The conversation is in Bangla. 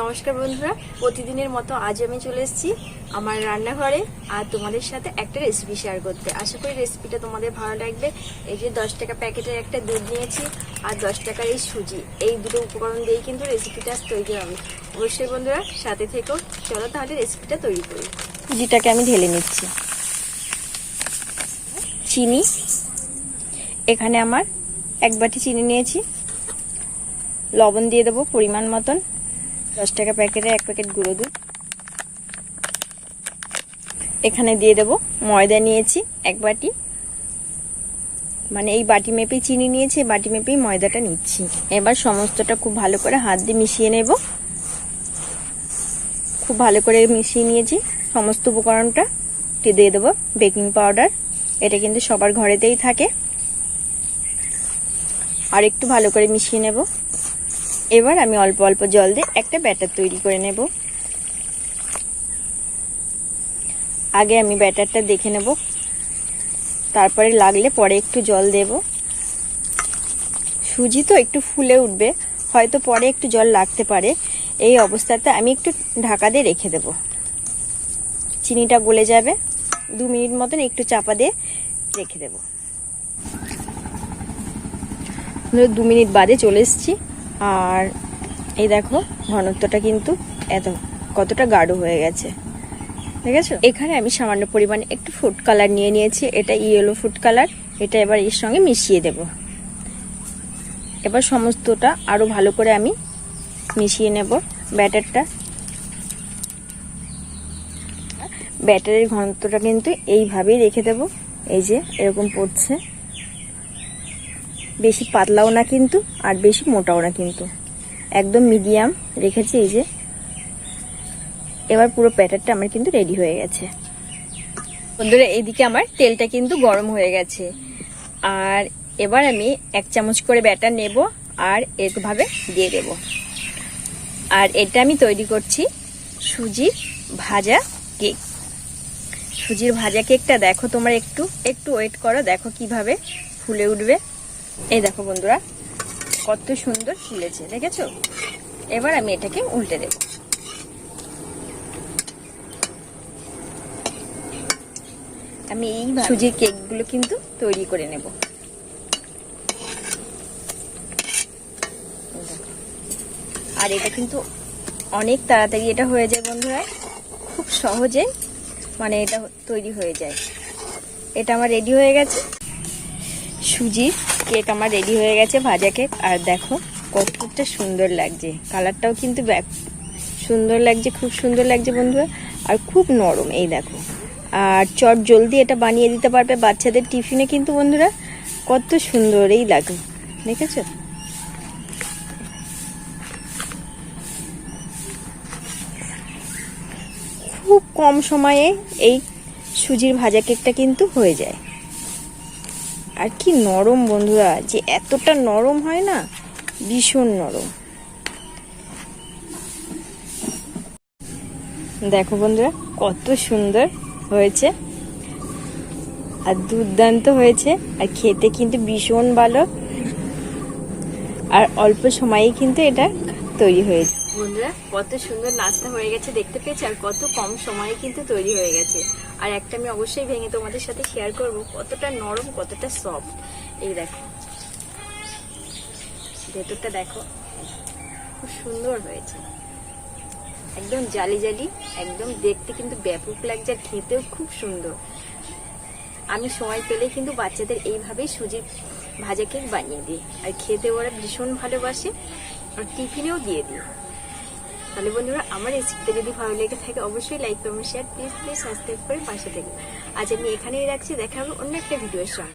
নমস্কার বন্ধুরা, প্রতিদিনের মতো আজ আমি চলে এসেছি আমার রান্নাঘরে আর তোমাদের সাথে একটা রেসিপি শেয়ার করতে। আশা করি রেসিপিটা তোমাদের ভালো লাগবে। এই যে দশ টাকা প্যাকেটের একটা দুধ নিয়েছি আর দশ টাকার এই সুজি। এই দুটো উপকরণ দিয়েই কিন্তু রেসিপিটা তৈরি হবে। অবশ্যই বন্ধুরা, সাথে থেকেও চলো তাহলে রেসিপিটা তৈরি করি। সুজিটাকে আমি ঢেলে নিচ্ছি। চিনি। এখানে আমার এক বাটি চিনি নিয়েছি। লবণ দিয়ে দেবো পরিমাণ মতন। দশ টাকা প্যাকেটে এক প্যাকেট গুঁড়ো দুধ। এখানে দিয়ে দেবো ময়দা নিয়েছি এক বাটি। মানে এই বাটি মেপেই চিনি নিয়েছি বাটি মেপেই ময়দাটা নিচ্ছি। এবার সমস্তটা খুব ভালো করে হাত দিয়ে মিশিয়ে নেব। খুব ভালো করে মিশিয়ে নিয়েছি সমস্ত উপকরণটা। দিয়ে দেবো বেকিং পাউডার। এটা কিন্তু সবার ঘরেতেই থাকে। আর একটু ভালো করে মিশিয়ে নেব। এবার আমি অল্প অল্প জল দিয়ে একটা ব্যাটার তৈরি করে নেব। আগে আমি ব্যাটারটা দেখে নেব। তারপরে লাগলে পরে একটু জল দেব। সুজি তো একটু ফুলে উঠবে, হয়তো পরে একটু জল লাগতে পারে। এই অবস্থাতে আমি একটু ঢাকা দিয়ে রেখে দেব। চিনিটা গলে যাবে। দু মিনিট মতন একটু চাপা দিয়ে রেখে দেব। দু মিনিট বাদে চলে এসেছি। আর এই দেখো ঘনত্বটা কিন্তু এত, কতটা গাঢ় হয়ে গেছে। দেখেছ? এখানে আমি সামান্য পরিমাণে একটু ফুড কালার নিয়ে নিয়েছি। এটা ইয়েলো ফুড কালার এটা এবার এর সঙ্গে মিশিয়ে দেব। এবার সমস্তটা আরও ভালো করে আমি মিশিয়ে নেব ব্যাটারটা। ব্যাটারের ঘনত্বটা কিন্তু এইভাবেই রেখে দেব। এই যে এরকম পড়ছে। বেশি পাতলাও না কিন্তু, আর বেশি মোটাও না কিন্তু। একদম মিডিয়াম রেখেছি এই যে। এবার পুরো প্যাটারটা আমার কিন্তু রেডি হয়ে গেছে। বন্ধুরা, এইদিকে আমার তেলটা কিন্তু গরম হয়ে গেছে। আর এবার আমি এক চামচ করে ব্যাটার নেব আর এরভাবে দিয়ে দেব। আর এটা আমি তৈরি করছি সুজির ভাজা কেক। সুজির ভাজা কেকটা দেখো তোমরা একটু একটু ওয়েট করো, দেখো কীভাবে ফুলে উঠবে। এই দেখো বন্ধুরা কত সুন্দর ফুলেছে দেখেছ? এবার আমি এটাকে উল্টে দেব। আমি এই সুজির কেকগুলো কিন্তু তৈরি করে নেব। আর এটা কিন্তু অনেক তাড়াতাড়ি এটা হয়ে যায় বন্ধুরা। খুব সহজে মানে এটা তৈরি হয়ে যায়। এটা আমার রেডি হয়ে গেছে। সুজির কেক আমার রেডি হয়ে গেছে, ভাজা কেক আর দেখো, কতটা সুন্দর লাগছে। কালারটাও কিন্তু সুন্দর লাগছে, খুব সুন্দর লাগছে বন্ধুরা। আর খুব নরম, এই দেখো। আর চট জলদি এটা বানিয়ে দিতে পারবে বাচ্চাদের টিফিনে কিন্তু বন্ধুরা। কত সুন্দর, এই লাগে দেখেছ? খুব কম সময়ে এই সুজির ভাজা কেকটা কিন্তু হয়ে যায়। আর কি নরম বন্ধুরা, যে এতটা নরম হয় না, ভীষণ নরম। দেখো বন্ধুরা, কত সুন্দর হয়েছে। আর দুর্দান্ত হয়েছে, আর খেতে কিন্তু ভীষণ ভালো। আর অল্প সময়ে কিন্তু এটা তৈরি হয়েছে। বন্ধুরা, কত সুন্দর নাস্তা হয়ে গেছে, দেখতে পেয়েছি, আর কত কম সময়ে কিন্তু তৈরি হয়ে গেছে। আর একটা আমি অবশ্যই ভেঙে তোমাদের সাথে শেয়ার করব, কতটা নরম, কতটা সফট এই দেখো। ভেতরটা দেখো, খুব সুন্দর হয়েছে। একদম জালি জালি, একদম দেখতে কিন্তু ব্যাপক লাগছে, আর খেতেও খুব সুন্দর। আমি সময় পেলে কিন্তু বাচ্চাদের এইভাবেই সুজির ভাজা কেক বানিয়ে দিই। আর খেতে ওরা ভীষণ ভালোবাসে, আর টিফিনেও দিয়ে দিই। তাহলে বন্ধুরা, আমার রেসিপিটা যদি ভালো লেগে থাকে, অবশ্যই like comment share please please subscribe করে পাশে থাকবে আজ আমি এখানেই রাখছি, দেখা হবে অন্য একটা ভিডিওর সঙ্গে।